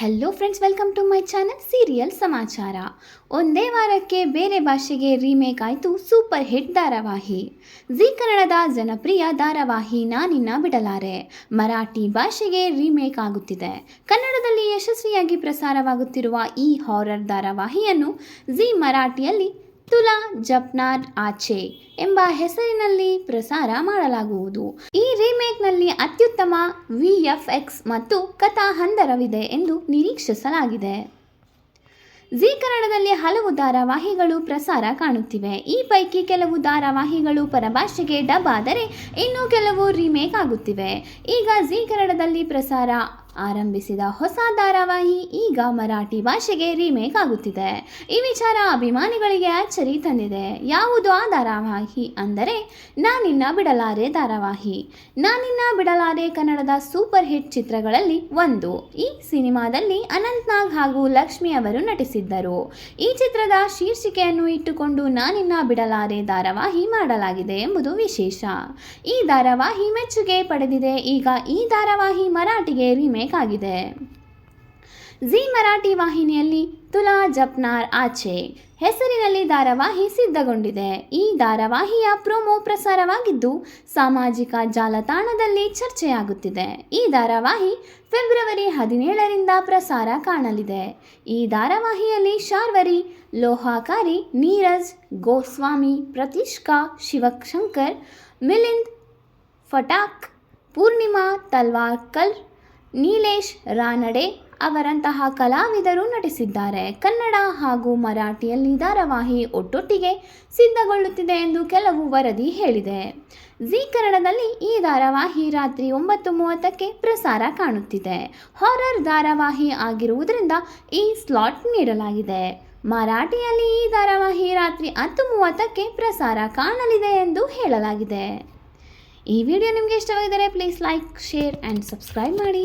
Hello friends welcome to my channel serial ಸಮಾಚಾರ ಒಂದೇ ವಾರಕ್ಕೆ ಬೇರೆ ಭಾಷೆಗೆ ರೀಮೇಕ್ ಆಯಿತು ಸೂಪರ್ ಹಿಟ್ ಧಾರಾವಾಹಿ. ಜಿ ಕನ್ನಡದ ಜನಪ್ರಿಯ ಧಾರಾವಾಹಿ ನಾನಿನ್ನ ಬಿಡಲಾರೆ. ಮರಾಠಿ ಭಾಷೆಗೆ ರೀಮೇಕ್ ಆಗುತ್ತಿದೆ. ಕನ್ನಡದಲ್ಲಿ ಯಶಸ್ವಿಯಾಗಿ ಪ್ರಸಾರವಾಗುತ್ತಿರುವ ಈ ಹಾರರ್ ಧಾರಾವಾಹಿಯನ್ನು ಜಿ ಮರಾಠಿಯಲ್ಲಿ ತುಲಾ ಜಪ್ನಾರ್ ಆಚೆ ಎಂಬ ಹೆಸರಿನಲ್ಲಿ ಪ್ರಸಾರ ಮಾಡಲಾಗುವುದು. ಈ ರೀಮೇಕ್ನಲ್ಲಿ ಅತ್ಯುತ್ತಮ ವಿಎಫ್ಎಕ್ಸ್ ಮತ್ತು ಕಥಾ ಹಂದರವಿದೆ ಎಂದು ನಿರೀಕ್ಷಿಸಲಾಗಿದೆ. ಜೀ ಕನ್ನಡದಲ್ಲಿ ಹಲವು ಧಾರಾವಾಹಿಗಳು ಪ್ರಸಾರ ಕಾಣುತ್ತಿವೆ. ಈ ಪೈಕಿ ಕೆಲವು ಧಾರಾವಾಹಿಗಳು ಪರಭಾಷೆಗೆ ಡಬ್ ಆದರೆ ಇನ್ನೂ ಕೆಲವು ರೀಮೇಕ್ ಆಗುತ್ತಿವೆ. ಈಗ ಜೀ ಕನ್ನಡದಲ್ಲಿ ಪ್ರಸಾರ ಆರಂಭಿಸಿದ ಹೊಸ ಧಾರಾವಾಹಿ ಈಗ ಮರಾಠಿ ಭಾಷೆಗೆ ರೀಮೇಕ್ ಆಗುತ್ತಿದೆ. ಈ ವಿಚಾರ ಅಭಿಮಾನಿಗಳಿಗೆ ಅಚ್ಚರಿ ತಂದಿದೆ. ಯಾವುದು ಆ ಧಾರಾವಾಹಿ? ಅಂದರೆ, ನಾನಿನ್ನ ಬಿಡಲಾರೆ ಧಾರಾವಾಹಿ. ನಾನಿನ್ನ ಬಿಡಲಾರೆ ಕನ್ನಡದ ಸೂಪರ್ ಹಿಟ್ ಚಿತ್ರಗಳಲ್ಲಿ ಒಂದು. ಈ ಸಿನಿಮಾದಲ್ಲಿ ಅನಂತ್ನಾಗ್ ಹಾಗೂ ಲಕ್ಷ್ಮಿ ಅವರು ನಟಿಸಿದ್ದರು. ಈ ಚಿತ್ರದ ಶೀರ್ಷಿಕೆಯನ್ನು ಇಟ್ಟುಕೊಂಡು ನಾನಿನ್ನ ಬಿಡಲಾರೆ ಧಾರಾವಾಹಿ ಮಾಡಲಾಗಿದೆ ಎಂಬುದು ವಿಶೇಷ. ಈ ಧಾರಾವಾಹಿ ಮೆಚ್ಚುಗೆ ಪಡೆದಿದೆ. ಈಗ ಈ ಧಾರಾವಾಹಿ ಮರಾಠಿಗೆ ರೀಮೇಕ್ ಆಗಿದೆ ಜಿ ಮರಾಠಿ ವಾಹಿನಿಯಲ್ಲಿ ತುಲಾ ಜಪ್ನಾರ್ ಆಚೆ. ಹೆಸರಿನಲ್ಲಿ ಧಾರಾವಾಹಿ ಸಿದ್ಧಗೊಂಡಿದೆ. ಈ ಧಾರಾವಾಹಿಯ ಪ್ರೊಮೋ ಪ್ರಸಾರವಾಗಿದ್ದು ಸಾಮಾಜಿಕ ಜಾಲತಾಣದಲ್ಲಿ ಚರ್ಚೆಯಾಗುತ್ತಿದೆ. ಈ ಧಾರಾವಾಹಿ ಫೆಬ್ರವರಿ ಹದಿನೇಳರಿಂದ ಪ್ರಸಾರ ಕಾಣಲಿದೆ. ಈ ಧಾರಾವಾಹಿಯಲ್ಲಿ ಶಾರ್ವರಿ, ಲೋಹಾಕಾರಿ, ನೀರಜ್, ಗೋಸ್ವಾಮಿ, ಪ್ರತಿಷ್ಕಾ, ಶಿವಶಂಕರ್, ಮಿಲಿಂದ್, ಫಟಾಕ್, ಪೂರ್ಣಿಮಾ ತಲ್ವಾರ್ಕರ್ ನೀಲೇಶ್ ರಾನಡೆ ಅವರಂತಹ ಕಲಾವಿದರು ನಟಿಸಿದ್ದಾರೆ. ಕನ್ನಡ ಹಾಗೂ ಮರಾಠಿಯಲ್ಲಿ ಧಾರಾವಾಹಿ ಒಟ್ಟೊಟ್ಟಿಗೆ ಸಿದ್ಧಗೊಳ್ಳುತ್ತಿದೆ ಎಂದು ಕೆಲವು ವರದಿ ಹೇಳಿದೆ. ಜಿ ಕನ್ನಡದಲ್ಲಿ ಈ ಧಾರಾವಾಹಿ ರಾತ್ರಿ ಒಂಬತ್ತು ಮೂವತ್ತಕ್ಕೆ ಪ್ರಸಾರ ಕಾಣುತ್ತಿದೆ. ಹಾರರ್ ಧಾರಾವಾಹಿ ಆಗಿರುವುದರಿಂದ ಈ ಸ್ಲಾಟ್ ನೀಡಲಾಗಿದೆ. ಮರಾಠಿಯಲ್ಲಿ ಈ ಧಾರಾವಾಹಿ ರಾತ್ರಿ ಹತ್ತು ಮೂವತ್ತಕ್ಕೆ ಪ್ರಸಾರ ಕಾಣಲಿದೆ ಎಂದು ಹೇಳಲಾಗಿದೆ. ಈ ವಿಡಿಯೋ ನಿಮಗೆ ಇಷ್ಟವಾಗಿದ್ದರೆ please like share and subscribe ಮಾಡಿ.